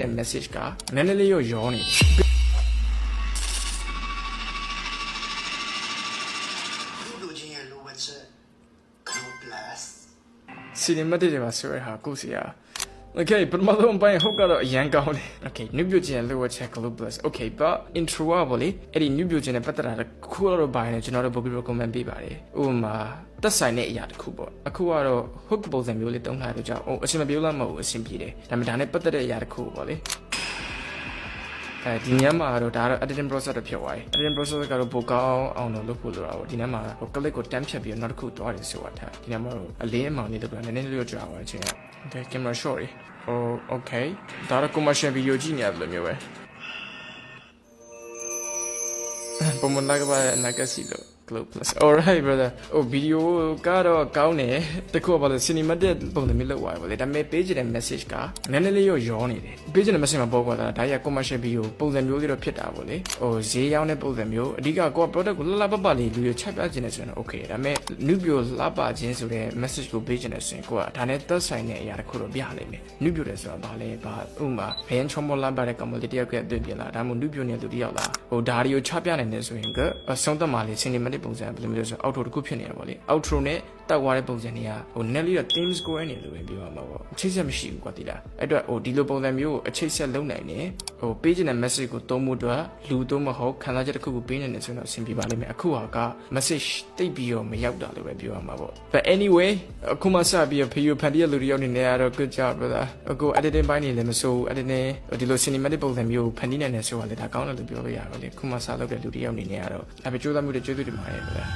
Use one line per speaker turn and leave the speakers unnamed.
တဲ့ message ကနည်းနည်းလေးရောရောနေတယ်
လူလူချင်းရဲ့လိုဝက်ချက် Cloud Plus
cinematic တွေမှာဆိုရဟာကိုစီယာ Okay ပထမဆုံးပိုင်းဟုတ်ကတော့အရန်ကောင်းတယ် Okay နုပြချင်းလိုချက် Global Plus Okay ပါ intro ကပေါ့လေအဲ့ဒီနုပြချင်းနဲ့ပတ်သက်တာတစ်ခုတော့ဘာလဲကျွန်တော်တို့ပို့ပြီး recommend ပေးပါတယ်ဥပမာသက်ဆိုင်တဲ့အရာတစ်ခုပေါ့ အခုကတော့ hook ပုံစံမျိုးလေးတုံးထားတဲ့ကြောင့်ဟိုအဆင်မပြေလို့မဟုတ်ဘူးအဆင်ပြေတယ်ဒါပေမဲ့ဒါနဲ့ပတ်သက်တဲ့အရာတစ်ခုပေါ့လေအဲဒီညမှာတော့ဒါကတော့ editing process တော့ဖြစ်သွားပြီ editing process ကတော့ပိုကောင်းအောင်တော့လုပ်ဖို့လိုတာပေါ့ဒီညမှာဟို click ကိုတန်းဖြတ်ပြီးတော့နောက်တစ်ခုသွားတယ်ဆိုတာထားဒီညမှာတော့အလင်းအမောင်လေးလုပ်တာနည်းနည်းလေးတော့ကြာသွားချင်းက okay camera shot ရေ oh okay ဒါတော့ commercial video ကြည့်နေရတယ်လို့မျိုးပဲပုံမှန်လာကပါနာကစီလို့ Glow Plus alright brother ဟိုဗီဒီယိုကတော့ကောင်းတယ်တခုကဘာလဲ cinematic ပုံစံမျိုးလောက်သွားပါလေဒါပေမဲ့ page တဲ့ message ကနည်းနည်းလေးရောရောနေတယ် page တဲ့ message မှာပေါ်သွားတာဒါရ commercial video ပုံစံမျိုးလေးတော့ဖြစ်တာပေါ့လေဟိုဈေးရောင်းတဲ့ပုံစံမျိုးအဓိကကိုက product ကိုလှလှပပလေးလူတွေချက်ပြခြင်းနဲ့ဆိုရင်တော့ okay ဒါပေမဲ့ new bio လှပခြင်းဆိုတဲ့ message ကိုပေးခြင်းနဲ့ဆိုရင်ကိုကဒါနဲ့သက်ဆိုင်တဲ့အရာတစ်ခုတော့ပြလိမ့်မယ် new bio တယ်ဆိုတာဘာလဲဘာဥမာဘယန်ချောမောလှပတဲ့ company တယောက်ကအတွေ့ပြင်လာဒါမှမဟုတ် new bio နဲ့သူတယောက်လာဟိုဒါတွေကိုချပြနိုင်တယ်ဆိုရင်ကအဆုံးသက်မှာလေး cinematic ပုံစံဘယ်လိုမျိုးလဲဆို outro တစ်ခုဖြစ်နေတာပေါ့လေ outro နဲ့တောက်သွားတဲ့ပုံစံတွေကဟို net လေးတော့ team score နေလို့ပဲပြောရမှာပေါ့အချိတ်ဆက်မရှိဘူးကွာတိလားအဲ့တော့ဟိုဒီလိုပုံစံမျိုးကိုအချိတ်ဆက်လုပ်နိုင်တယ်ဟိုပေးချင်တဲ့ message ကိုသုံးဖို့အတွက်လူသုံးမဟုတ်ခံစားချက်တစ်ခုကိုပေးနေတယ်ဆိုတော့အဆင်ပြေပါလိမ့်မယ်အခုဟာက message တိတ်ပြီးတော့မရောက်တာလို့ပဲပြောရမှာပေါ့ but anyway အခုမှစပြီးတော့ video ဖန်တီးရလူတွေရောက်နေနေရတော့ good job brother အခု editing ပိုင်းနေလည်းမစိုးဘူး editing ဒီလို cinematic ပုံစံမျိုးကိုဖန်တီးနိုင်တယ်ဆိုတာလေဒါကောင်းတယ်လို့ပြောလို့ရတော့လေအခုမှစလုပ်တဲ့လူတွေရောက်နေနေရတော့ဒါပေမဲ့ကြိုးစားမှုတွေကျေးဇူးတင်ပါတယ် brother